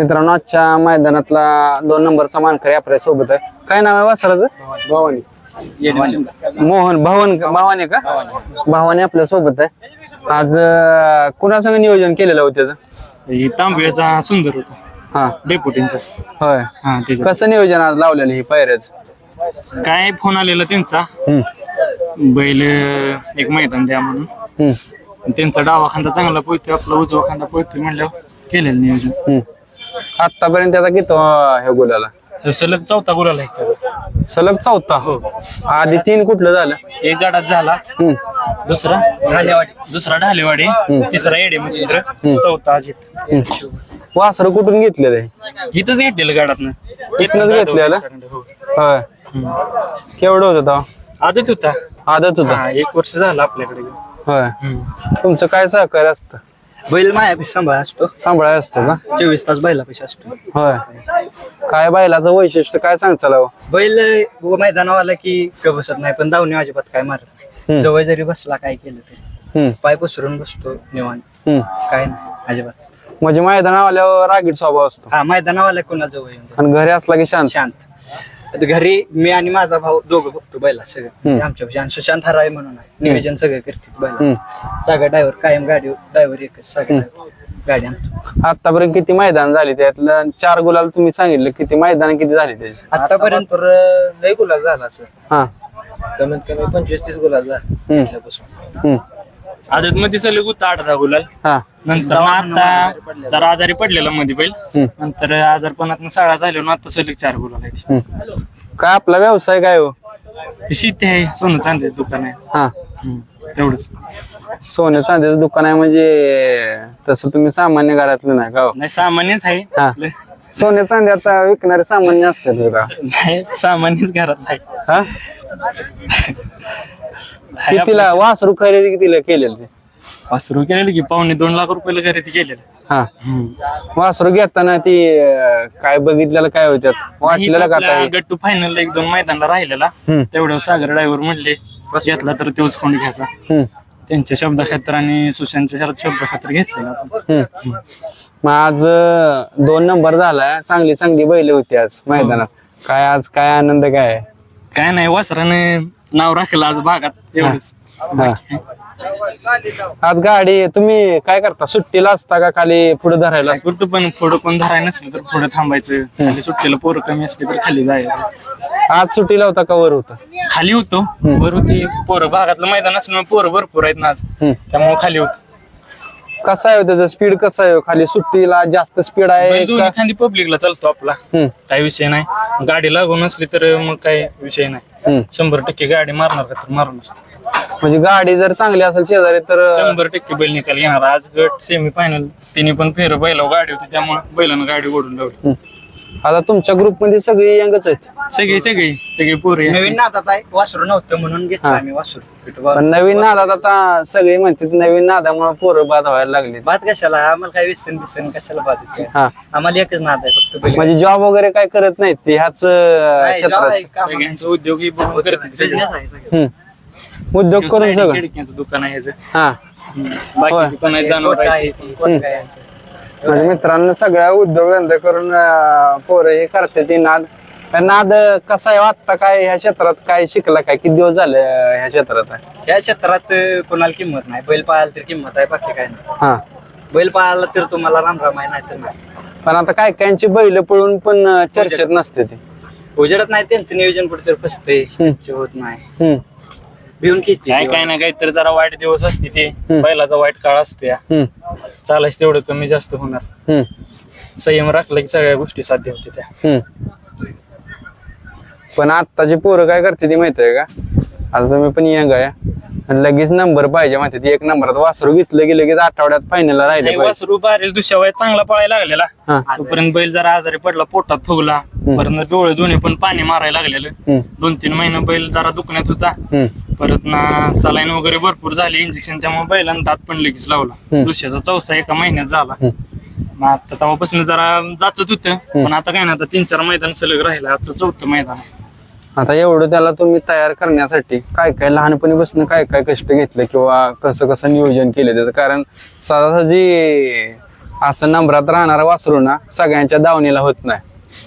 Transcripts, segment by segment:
मित्रांनो आजच्या मैदानातला दोन नंबरचा मानकरी आपल्यासोबत आहे. काय नाव आहे वासराचं? भवानी. मोहन भवन भावाने का? भावाने आपल्यासोबत आहे. आज कुणासंग नियोजन केलेलं होतं त्याचं? ही तांबव्याचा सुंदर होता. हा. डेपुटींचा. होय. हा त्याचा. कसं नियोजन आज लावलेलं ही पायऱ्याच? काय फोन आलेला त्यांचा? बैल अं, एक मैदान द्या म्हणून. त्यांचा डावा खांदा चांगला पोहतोय आपला उजवा खांदा पोहतोय म्हणल्यावर केलेलं नियोजन. आतापर्यंत त्याचा किती हे तो सलग चौथा गुलाल आहे त्याचा. सलग चौथा? हो. आधी तीन कुठलं झालं? एक गाडात झाला. हम्म. दुसरा ढालेवाडी. दुसरा ढालेवाडी. तिसरा येडे मच्छिंद्र. चौथा अजित. हम्म. वासरं कुठून घेतलेलं आहे? इथंच घेतलेलं गाडातनं. इथनंच घेतलेलं? हो. होय. केवढं होतं तेव्हा? आदत होता. आदत होतं? हा एक वर्ष झालं आपल्याकडे. होय. तुमचं काय सहकार्य असतं? बैल मायापाशी सांभाळ असतो. सांभाळाय असतो का? चोवीस तास बैलापाशी असतो. होय. काय बैलाचं वैशिष्ट्य काय सांगचाल हो? बैल व मैदानावर आला की ग बसत नाही पण दावणी अजिबात काय मारत हम्म. जवळ जरी बसला काय केलं तरी. हम्म, पाय पसरून बसतो निवांत. हम्म. काय नाही अजिबात. म्हणजे मैदानावर आल्यावर रागीट स्वभाव असतो. हा मैदानावाला कोणा जवळ येऊन जातो. आणि घरी असला की शांत. शांत. आता घरी मी आणि माझा भाऊ दोघं बघतो बैला सगळं. आमच्या आणि सुशांत हराय म्हणून आहे. नियोजन सगळं करतात बैला. सगळं ड्रायव्हर कायम गाडी ड्रायव्हर एकच सगळं गाडी आणतो. आतापर्यंत किती मैदान झाली त्यातलं? चार गुलाल तुम्ही सांगितलं किती मैदान किती झाली त्याची? आतापर्यंत लय गुलाल झाला असं. हा. कमीत कमी पंचवीस तीस गुलाल झाला हम्म, हम्म. आदत मध्ये सलग होता आठ दहा गुलाल. हा. नंतर मग आता जरा आजारी पडलेला मध्ये बैल. हम्म, नंतर आजारपणात शाळा झाली ना आता सलग चार आहेत हम्म. काय आपला व्यवसाय काय हो? ही शेती आहे सोनं चांदीच दुकान आहे. हा. हम्म, तेवढंच. सोने चांदीचं दुकान आहे म्हणजे तसं तुम्ही सामान्य घरातलं नाही का हो? नाही सामान्यच आहे. हा. आपलं. सोने चांदी आता विकणारे सामान्य असतात बघा. नाही सामान्यच घरात आहे हा? आहे कितीला? वासरू खरेदी कितीला केलेलं ते? वासरू केलेलं की पावणे दोन लाख रुपयाला खरेदी केलेलं. हा. वासरू घेताना ती अं, काय बघितलेलं काय होत्यात वाटलेलं का हे? गट्टू फायनल एक दोन मैदानला राहिलेला. हम्म, तेवढ्या सागर ड्रायव्हर म्हणले घेतला तर तोच कोण घ्यायचा. हम्म, त्यांच्या शब्दा खातर आणि सुशांतच्या शब्दा खातर घेतलेला आपण. हम्म. मग आज अं, दोन नंबर झाला. चांगली चांगली बैल होती आज मैदानात. काय आज काय आनंद काय? आहे? काय नाही वासराने नाव राखलं आज भागात एवढंच. हा. आज गाडी तुम्ही काय करता? सुट्टीला असता का खाली पुढे धरायला? असता? कुठं पण पुढं कोण धराय नसलं तर पुढे थांबायचं. खाली सुट्टीला पोरं कमी असली तर खाली जायचं. आज सुट्टीला होता का वर होता? खाली होतो. वर होती. पोरं भागातलं मैदान असल्यामुळे पोरं भरपूर आहेत ना आज. हम्म. त्यामुळे खाली होतो. कसा आहे हो त्याचा स्पीड कसा आहे हो? खाली सुट्टीला जास्त स्पीड आहे का? खाली पब्लिकला चालतो आपला. हम्म, काही विषय नाही. गाडी लागून असली तर मग काही विषय नाही. हम्म. शंभर टक्के गाडी मारणार का तर मारणार. म्हणजे गाडी जर चांगली असेल शेजारी तर शंभर टक्के बैल निकाल घेणार आज गट सेमी फायनल तिने पण फेर बैलावर गाडी होती त्यामुळे बैलानं गाडी ओढून लावली. आता तुमच्या ग्रुपमध्ये सगळी यंगच आहेत सगळी सगळी सगळी पोरं. नवीन नादात आहे वासरू नव्हतं म्हणून घेतलं आम्ही वासरू. पण नवीन नादात आता सगळे म्हणतात नवीन नादामुळे पोरं बाद व्हायला लागली बाद कशाला आम्हाला काय व्यसन बिसन कशाला बाद? हा आम्हाला एकच नाद आहे फक्त बैल. म्हणजे जॉब वगैरे काय करत नाहीत ते ह्याच अं, नाही, job आहे, क्षेत्रात काम आहे. सगळ्यांचं उद्योग ही बघून करते सगळे. Business आहे सगळं. हम्म. उद्योग करून सगळं. खिडक्यांचं दुकान आहे. हा. पण आहे जनावर. म्हणजे मित्रांनो सगळ्या उद्योगधंदे करून अं, पोरं हे करते ती नाद. नाद कसा आहे आत्ता काय ह्या क्षेत्रात काय शिकला काय किती दिवस झाले अं, ह्या क्षेत्रात? आहे? या क्षेत्रात अं, कोणाला किंमत नाही. बैल पाळायला तर किंमत आहे बाकी काय नाही. हा. बैल पाळायला तर तुम्हाला राम राम आहे नाही तर नाही. पण आता काय कायची बैल पळून पण अं, चर्चेत नसते ते. उजेडत नाही त्यांचं नियोजन कुठेतरी फसते होत नाही. हम्म, भिवून किती काय काय ना काही तर जरा वाईट दिवस असते ते. बैलाचा वाईट काळ असतो या. चालायचं तेवढं कमी जास्त होणार. संयम राखला की सगळ्या गोष्टी साध्य होते त्या. पण आत्ताची पोरं काय करते ती माहिती आहे का? आता तुम्ही पण यंग आहे आणि लगेच नंबर पाहिजे माहिती आहे, ती एक नंबरात वासरू घेतलं की लगेच आठवड्यात फायनलला राहिले नाही, पाहिजे. वासरू बारेल दुसऱ्या वयात चांगला पळायला लागलेला. हा. तोपर्यंत बैल जरा आजारी पडला पोटात फुगला. परत डोळे दोन्ही पण पाणी मारायला लागलेलं. हम्म, दोन तीन महिने बैल जरा दुखण्यात होता. हम्म, परत ना सलाईन वगैरे भरपूर झाले इंजेक्शन त्यामुळे बैलानं दात पण लगेच लावला. दुसऱ्याचा चौसा एका महिन्यात झाला. मग आता तेव्हापासून जरा जाचत होतं पण आता काय ना आता तीन चार मैदान सलग राहिलं आजचं चौथं मैदान आहे. आता एवढं त्याला तुम्ही तयार करण्यासाठी काय काय लहानपणीपासून काय काय कष्ट घेतले किंवा कसं कसं नियोजन केलं त्याचं? कारण सहजासहजी असं नंबरात राहणारा वासरू ना सगळ्यांच्या दावणीला होत नाही.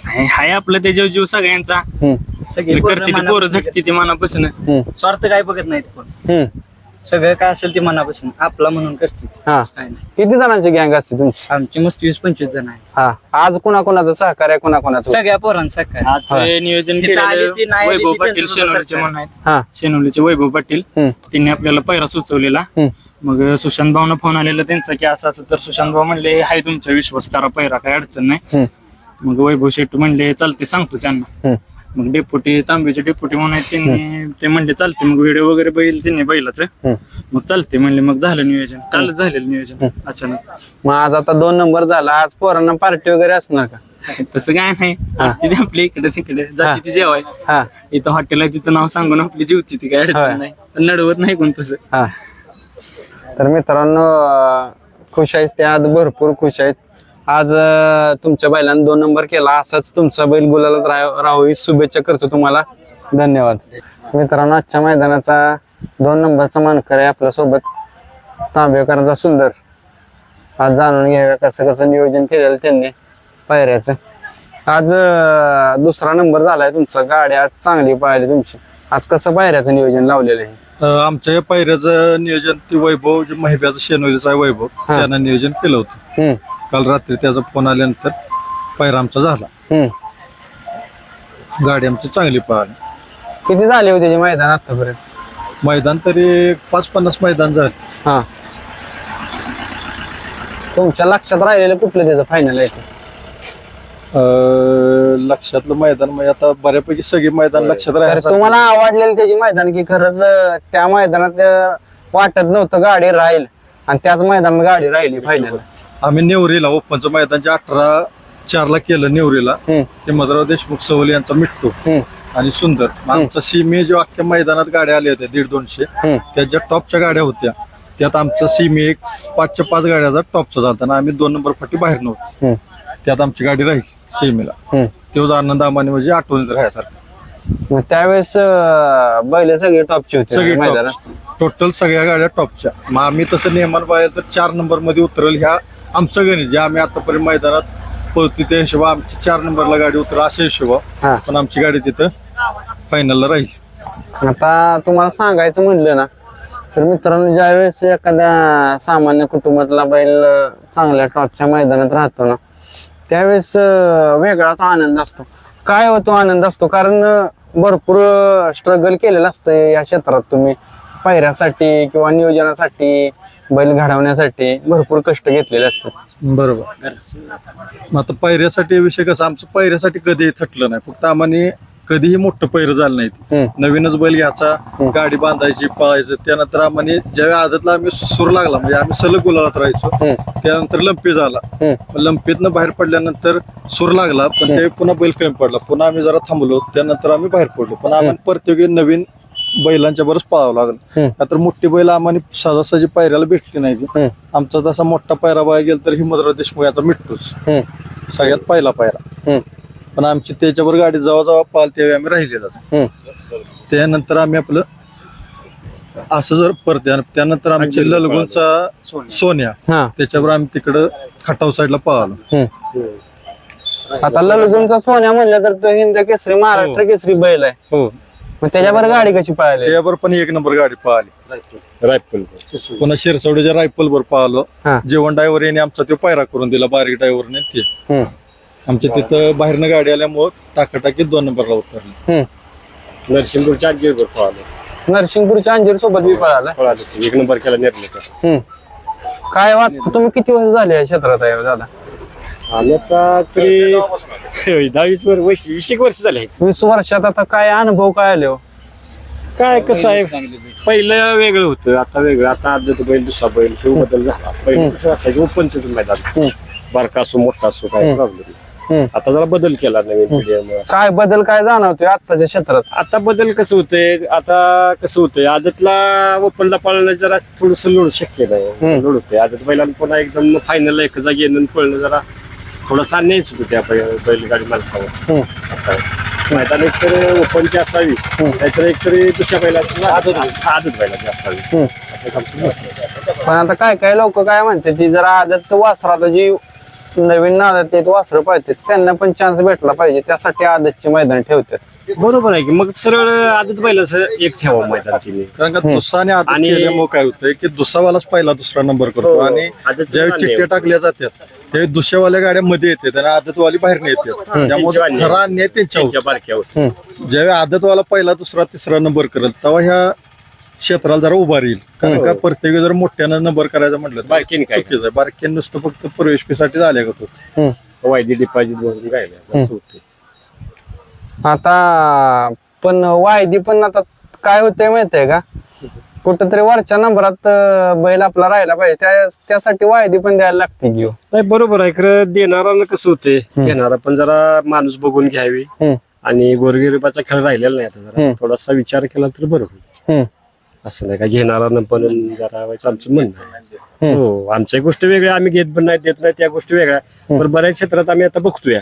आहे हाय आपलं त्याच्यावर जीव सगळ्यांचा. हम्म, सगळी पोरं करते ती मनापासून पोरं झटते ती मनापासून. हम्म, स्वार्थ काय बघत नाहीत कोण? हम्म. सगळं काय असेल ते मनापासून. आपला म्हणून करते हा. काय नाही. किती जणांची गँग असते तुमची? आमची मस्त वीस पंचवीस जण आहे. हा. आज कुणाकुणाचं सहकार्य कुणाकुणाचं? सगळ्या पोरांचा काय आज. नियोजन इथं आली ती, केलेलं नाही आली वैभव ती, पाटील त्यांचं शेनोलीचे. म्हणून आहेत. हा. शेनोलीचे वैभव पाटील. हम्म, त्यांनी आपल्याला पैरा सुचवलेला. हम्म, मग सुशांत भाऊना फोन आलेला त्यांचा की असं असं तर सुशांत भाऊ म्हणले हाय तुमचा विश्वास करा पैरा काय अडचण नाही. हम्म, मग वैभव शेट्टी म्हणले चालते सांगतो त्यांना. हम्म, मग डेप्युटी तांबेचे डेप्युटी म्हणून आहेत त्यांनी. ते म्हणले चालते मग व्हिडिओ वगैरे बघितले त्यांनी बैलाचं. मग चालते म्हणले मग झालं नियोजन. कालच झालेलं नियोजन. अचानक. मग आज आता दोन नंबर झाला. आज पोरांना पार्टी वगैरे असणार का? तसं काय नाही. असते ती आपली इकडे तिकडे. जाते ती जेवाय. हा. इथं हॉटेल आहे तिथं नाव सांगून आपली जीवची ती काय होय. अडचण नाही. पण नडवत नाही कोण तसं. हा. तर मित्रांनो अं, खुश आहेत ते आज भरपूर खुश आहेत. आज तुमच्या बैलांनी दोन नंबर केला. असाच तुमचा बैल गुलालात राह- राहू शुभेच्छा करतो तुम्हाला. धन्यवाद. मित्रांनो आजच्या मैदानाचा दोन नंबरचा मानकर आहे आपल्यासोबत तांबेकरांचा सुंदर. आज जाणून घ्याव्या कसं कसं नियोजन केलेलं त्यांनी पायऱ्याचं. आज दुसरा नंबर झालाय तुमचा. गाडी आज चांगली पाहिली तुमची. आज कसं पायऱ्याचं नियोजन लावलेलं आहे? आमच्या या पायऱ्याचं नियोजन ते वैभव जे महिब्याचं शेनोलीचा आहे वैभव त्यानं नियोजन केलं होतं. हम्म. काल रात्री त्याचा फोन आल्यानंतर पायरा आमचा झाला. हम्म. गाडी आमची चांगली पाहिली. किती झाले होते मैदान आतापर्यंत? मैदान तरी पाच पन्नास मैदान झाले. हा. तुमच्या लक्षात राहिलेलं कुठलं त्याचं फायनल आहे ते? अ, लक्षातलं मैदान म्हणजे आता बऱ्यापैकी सगळी मैदान लक्षात तर राहायचं तुम्हाला आवडलेलं त्याची मैदान की खरंच अं, त्या मैदानात अं, वाटत नव्हतं गाडी राहील आणि त्याच मैदानात गाडी राहिली फायनल आम्ही नेवरीला ओपनचं मैदान जे अठरा चारला केलं नेवरीला ते मधुराव देशमुख सवली यांचा मिट्टू आणि सुंदर. आमचा सीमे जो अख्ख्या मैदानात गाड्या आल्या होत्या दीड दोनशे. त्या ज्या टॉपच्या गाड्या होत्या त्यात आमचा सीमे एक पाचच्या पाच गाड्याचा टॉपचा झाला आणि आम्ही दोन नंबर फटी बाहेर नव्हतो. त्यात आमची गाडी राहील. सीमेला. तोच आनंद आम्हाला म्हणजे आठवणीत राहायसारखा. मग त्यावेळेस अं, बैल सगळे टॉपचे होते सगळी मैदानात? टोटल सगळ्या गाड्या टॉपच्या. मग आम्ही तसं नियमान पाहिलं तर चार नंबरमध्ये उतरल ह्या आमचं गणित. जे आम्ही आतापर्यंत मैदानात पळतो त्या हिशोबा आमची चार नंबरला गाडी उतरल अशा हिशोबा हा. पण आमची गाडी तिथं फायनलला राहील. आता तुम्हाला सांगायचं म्हणलं ना तर मित्रांनो ज्यावेळेस एखाद्या सामान्य कुटुंबातला बैल अं, चांगल्या टॉपच्या मैदानात राहतो ना त्यावेळेस वेगळाच आनंद असतो. काय होतो आनंद असतो? कारण भरपूर स्ट्रगल केलेलं असतं या क्षेत्रात तुम्ही. पायऱ्यासाठी किंवा नियोजनासाठी बैल घडवण्यासाठी भरपूर कष्ट घेतलेले असतात. बरोबर. मग आता पायऱ्यासाठी विषय कसा? आमचं पायऱ्यासाठी कधीही थटलं नाही. फक्त आम्हाला कधीही मोठं पैर झालं नाही हम्म. नवीनच बैल घ्यायचा गाडी बांधायची पळायचं. त्यानंतर आम्हाला ज्यावेळी आदतला आम्ही सूर लागला म्हणजे आम्ही सलग गुलाबात राहायचो. त्यानंतर लंपी झाला. लंपीतनं बाहेर पडल्यानंतर सूर लागला पण त्यावेळी पुन्हा बैल कमी पडला. पुन्हा आम्ही जरा थांबलो त्यानंतर आम्ही बाहेर पडलो. पण आम्हाला प्रत्येकी नवीन बैलांच्या बरोबर पळावं लागलं. तर मोठी बैल आम्हाला सहजासहजी पायऱ्याला भेटली नाही. ती. आमचा तसा मोठा पायरा बघायला गेला तर हिमतराव देशमुख याचा मिटतोच. सगळ्यात पहिला पायरा. पण आमची त्याच्यावर गाडी जेव्हा जेव्हा पाल त्यावेळी आम्ही राहिलेला हम्म. त्यानंतर आम्ही आपलं असं जर परत त्यानंतर आमची ललगुणचा सोन्या. हा. त्याच्यावर आम्ही तिकडं खटाव साईडला पळालो. आता ललगुणचा सोन्या म्हणलं तर तो हिंद केसरी महाराष्ट्र केसरी बैल आहे. हो. मग त्याच्यावर गाडी कशी पाहिली त्यावर पण एक नंबर गाडी पळाली. पुन्हा शिरसवडीच्या रायफल वर पळालो. हा. जेवण ड्रायव्हर याने आमचा तो पायरा करून दिला बारीक ड्रायव्हरने ते. हम्म. आमच्या तिथं बाहेरनं गाडी आल्यामुळं टाकाटाकीत दोन नंबरला उतरली. हम्म. नरसिंहपूरच्या आजीवर पळालो. नरसिंगपूरच्या अंजीर सोबत बी पळाला? पळालो एक नंबर केला निर्णय हम्म. काय वाटतं तुम्ही किती वर्ष झाले या क्षेत्रात आहे हो दादा? आम्ही आता तरी दहावीस वर्ष वीस वीस एक वर्ष झाले वीस वर्षात आता काय अनुभव काय आले हो? काय कसं आहे? पहिलं वेगळं होतं आता वेगळं. आता आदत बैल दुसरा बैल हे बदल झाला. पहिलं कसं असायचं ओपनच मैदान. बारका असो मोठा असो काय प्रॉब्लेम. आता जरा बदल केला नवीन पिढीमुळे. काय बदल काय जाणवतोय आत्ताच्या क्षेत्रात? आता बदल कसं होतंय? आता कसं होतंय? आदतला ओपनला पळणं जरा थोडस लोड शक्य नाही लोड होतंय. आदत बैलांना पुन्हा एकदम फायनल एक जागी येणं पळणं जरा थोडासा अन्यायच होतो त्या बै- बैलगाडी मालकावर. असं आहे. मैदान एकतर ओपनची असावी नाहीतर एकतरी दुसऱ्या बैलाची आदत आदत बैलाची असावी. हम्म. असं एक आमचं मत आहे. पण आता काय काय लोक काय म्हणते ती जरा आदत वासरात जी नवीन नादात ते वासरं पाहिजे त्यांना पण चान्स भेटला पाहिजे. त्यासाठी आदतचे मैदान ठेवतात. बरोबर आहे की. मग सरळ आदत बैलाचं एक ठेवा मैदान तिने. कारण का दुसरा आणि आदत आणि- केल्यामुळे काय होतंय की दुसरावालाच पहिला दुसरा नंबर करतो. हो. आणि आदत ज्यावेळी चिठ्ठ्या. टाकल्या जातात त्यावेळी दुसऱ्यावाल्या गाड्या मध्ये येते आणि आदतवाली बाहेर नाही येते. त्यामुळे. खरा अन्याय त्यांच्या ज्यावेळी आदतवाला पहिला दुसरा तिसरा नंबर करेल तेव्हा ह्या क्षेत्राला जरा उभा राहील. कारण का प्रत्येक जर मोठ्यानं नंबर करायचं म्हटलं तर बारकीने काय? चुकीचं आहे. बारक्यानं नुसतं फक्त प्रवेश फीसाठी झाल्या होतो वायदी डिपॉझिट भरून राहिले. असं होते आता पण वायदी पण आता काय होतंय माहितीये का? कुठंतरी वरच्या नंबरात अं, बैल आपला राहिला पाहिजे. त्या त्यासाठी वायदी पण द्यायला लागते घेऊ नाही बरोबर आहे. खरं देणारा कसं होते घेणारा पण जरा माणूस बघून घ्यावी. हम्म. आणि गोरगिरीबाचा खेळ राहिलेला नाही आता जरा. हम्म. थोडासा विचार केला तर बरं होईल हम्म. असं नाही का घेणारा पण जरा व्हायचं आमचं म्हणणं आहे. हो आमच्या गोष्टी वेगळ्या आम्ही घेत पण नाही देत नाही त्या गोष्टी वेगळ्या. पण बऱ्याच क्षेत्रात आम्ही आता बघतोय.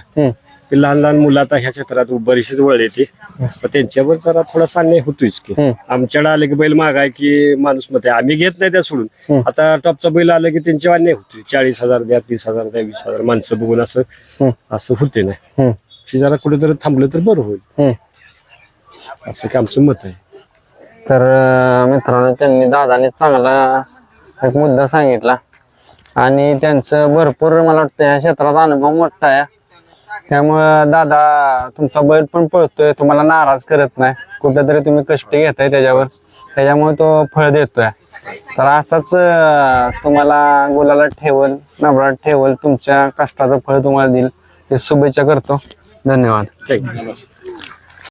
की लहान लहान मुलं आता ह्या क्षेत्रात बरीचशीच वळ येते पण त्यांच्यावर जरा थोडासा अन्याय होतोच की. आमच्याकडे आले की बैल मागाय की माणूस मग आम्ही घेत नाही त्या सोडून. आता टॉपचा बैल आलं की त्यांचे अन्याय होते चाळीस हजार द्या तीस हजार द्या वीस हजार. माणसं बघून असं. असं होते. ते जरा कुठेतरी थांबलं तर बरं होईल. असं की आमचं मत आहे. तर मित्रांनो त्यांनी दादाने चांगला एक मुद्दा सांगितला. आणि त्यांचं भरपूर मला वाटतं या क्षेत्रात अनुभव मोठा आहे. त्यामुळं दादा तुमचा बैल पण पळतोय. तुम्हाला नाराज करत नाही. कुठेतरी तुम्ही कष्ट घेताय त्याच्यावर. त्याच्यामुळे तो फळ देतोय. तर असाच तुम्हाला गुलाला ठेवल नबळात ठेवल तुमच्या कष्टाचं फळ तुम्हाला देईल. हे शुभेच्छा करतो. धन्यवाद.